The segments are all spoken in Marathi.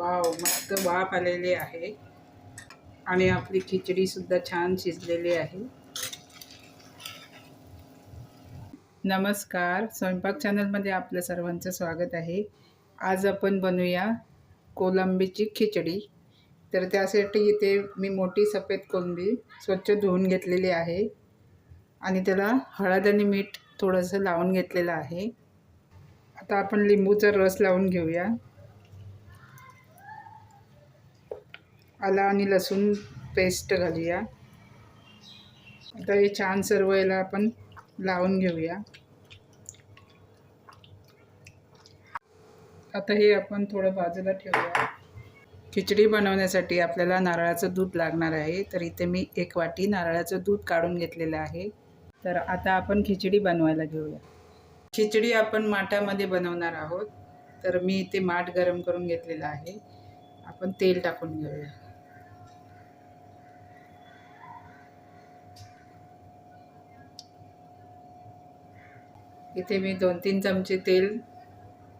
वाव मस्त वाफ आलेली आहे. आणि आपली खिचडीसुद्धा छान शिजलेली आहे. नमस्कार. स्वयंपाक चॅनलमध्ये आपल्या सर्वांचं स्वागत आहे. आज आपण बनवूया कोलंबीची खिचडी. तर त्यासाठी इथे मी मोठी सफेद कोलंबी स्वच्छ धुवून घेतलेली आहे. आणि त्याला हळद आणि मीठ थोडंसं लावून घेतलेलं आहे. आता आपण लिंबूचा रस लावून घेऊया. आला आणि लसूण पेस्ट घालूया. आता हे छान सर्व याला आपण लावून घेऊया. आता हे आपण थोडं बाजूला ठेवूया. खिचडी बनवण्यासाठी आपल्याला नारळाचं दूध लागणार आहे. तर इथे मी एक वाटी नारळाचं दूध काढून घेतलेलं आहे. तर आता आपण खिचडी बनवायला घेऊया. खिचडी आपण माठामध्ये बनवणार आहोत. तर मी इथे माठ गरम करून घेतलेलं आहे. आपण तेल टाकून घेऊया. इथे मी दोन तीन चमचे तेल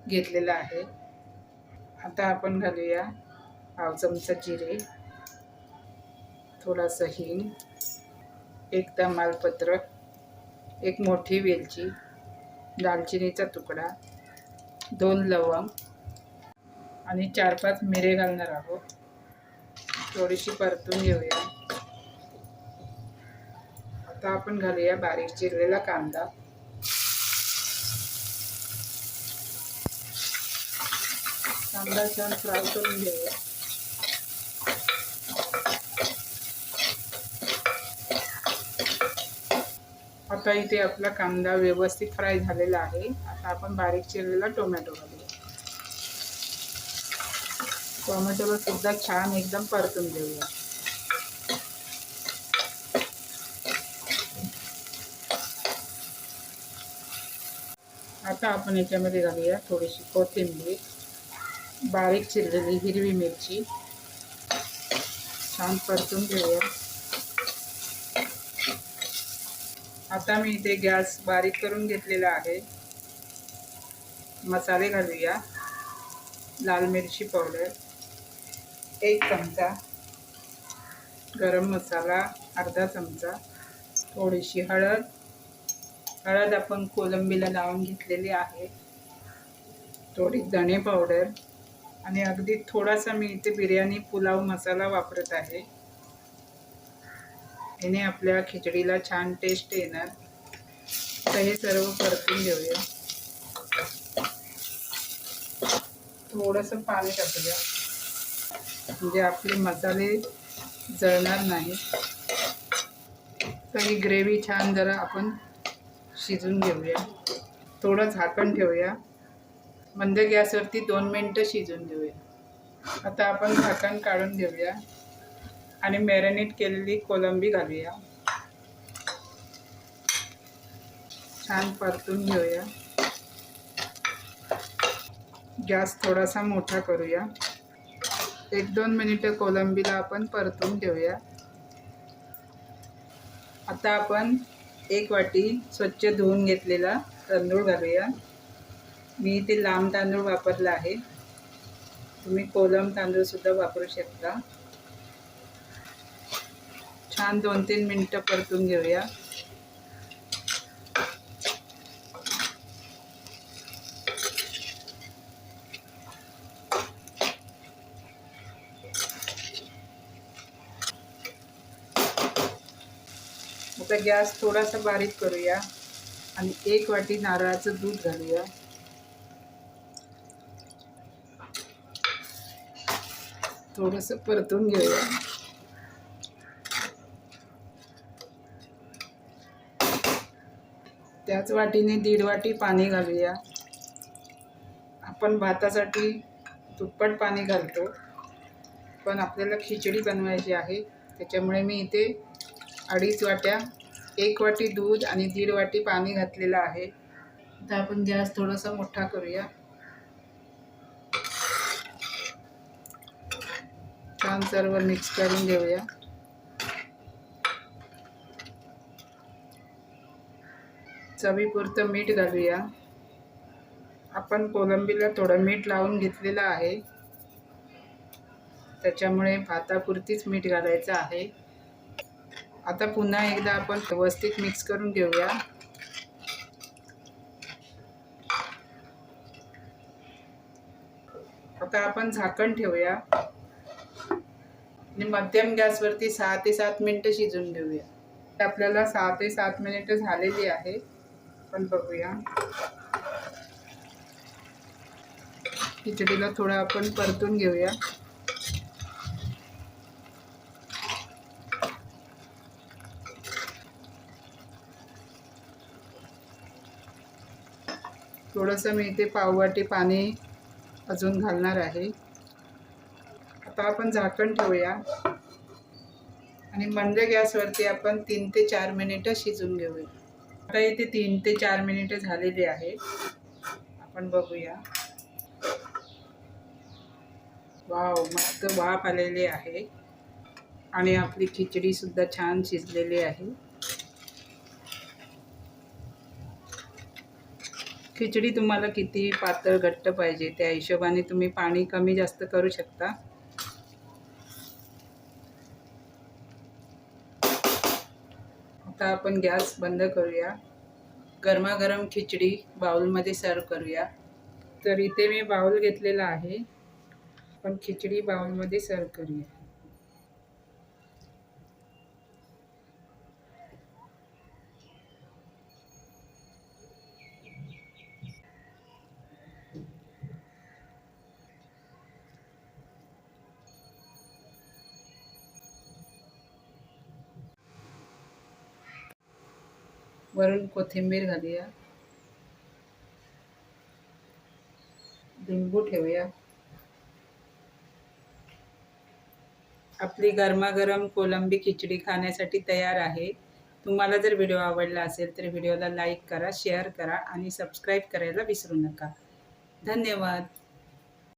घेतलेलं आहे. आता आपण घालूया पाव चमचा जिरे थोडासा हिंग एक तमालपत्र एक मोठी वेलची दालचिनीचा तुकडा दोन लवंग आणि चार पाच मिरे घालणार आहोत. थोडीशी परतून घेऊया. आता आपण घालूया बारीक चिरलेला कांदा. कांदा छान फ्राय करून घेऊया. आता इथे आपला कांदा व्यवस्थित फ्राय झालेला आहे. आता आपण बारीक चिरलेला टोमॅटो घालूया. टोमॅटोला सुद्धा छान एकदम परतून घेऊया. आता आपण याच्यामध्ये घालूया थोडीशी कोथिंबीर. बारीक चिरलेली हिरवी मिरची. छान परतून घेऊया. आता मी इथे गॅस बारीक करून घेतलेला आहे. मसाले घालूया. लाल मिरची पावडर एक चमचा. गरम मसाला अर्धा चमचा. थोडीशी हळद. हळद आपण कोलंबीला लावून घेतलेली आहे. थोडी धणे पावडर. आणि अगदी थोडासा मी इथे बिर्याणी पुलाव मसाला वापरत आहे. याने आपल्या खिचडीला छान टेस्ट येणार. तर हे सर्व परतून घेऊया. थोडंसं पाणी टाकूया. म्हणजे आपले मसाले जळणार नाही तर ही ग्रेव्ही छान जरा आपण शिजून घेऊया. थोडं झाकण ठेवूया. मंद गॅसवरती दोन मिनटं शिजून घेऊया आता आपण झाकण काढून घेऊया आणि मॅरिनेट केलेली कोलंबी घालूया. छान परतून घेऊया. गॅस थोडासा मोठा करूया. एक दोन मिनिटं कोलंबीला आपण परतून घेऊया आता आपण एक वाटी स्वच्छ धुवून घेतलेला तांदूळ घालूया. मी इथे लांब तांदूळ वापरला आहे. तुम्ही कोलम तांदूळसुद्धा वापरू शकता. छान दोन तीन मिनटं परतून घेऊया. आता गॅस थोडासा बारीक करूया आणि एक वाटी नारळाचं दूध घालूया. थोडंसं परतून घेऊया. त्याच वाटीने दीड वाटी पाणी घालूया. आपण भातासाठी दुप्पट पाणी घालतो पण आपल्याला खिचडी बनवायची आहे. त्याच्यामुळे मी इथे अडीच वाट्या एक वाटी दूध आणि दीड वाटी पाणी घातलेलं आहे. आता आपण गॅस थोडासा मोठा करूया. छान सर्व मिक्स करून घेऊया. चवीपुरतं मीठ घालूया. आपण कोलंबीला थोडं मीठ लावून घेतलेलं आहे. त्याच्यामुळे भातापुरतीच मीठ घालायचं आहे. आता पुन्हा एकदा आपण व्यवस्थित मिक्स करून घेऊया. आता आपण झाकण ठेवूया. आणि मध्यम गॅसवरती सहा ते सात मिनटं शिजून घेऊया. आपल्याला सहा ते सात मिनिटं झालेली आहे. पण बघूया. खिचडीला थोडं आपण परतून घेऊया. थोडंसं मी इथे पाववाटी पाणी अजून घालणार आहे. आता आपण झाकण ठेवूया. आणि मंद गॅसवरती आपण तीन ते चार मिनिटं शिजून घेऊया. आता इथे तीन ते चार मिनिटं झालेली आहे आपण बघूया. वाव मस्त वाफ आलेली आहे. आणि आपली खिचडीसुद्धा छान शिजलेली आहे. खिचडी तुम्हाला किती पातळ घट्ट पाहिजे त्या हिशोबाने तुम्ही पाणी कमी जास्त करू शकता. आता आपण गॅस बंद करूया. गरमागरम खिचडी बाउलमध्ये सर्व करूया. तर इथे मी बाउल घेतलेला आहे. पण खिचडी बाउलमध्ये सर्व करूया. वरून कोथिंबीर घालूया. लिंबू ठेवूया. आपली गरमागरम कोलंबी खिचडी खाण्यासाठी तयार आहे. तुम्हाला जर व्हिडिओ आवडला असेल तर व्हिडिओला लाईक करा शेअर करा आणि सबस्क्राईब करायला विसरू नका. धन्यवाद.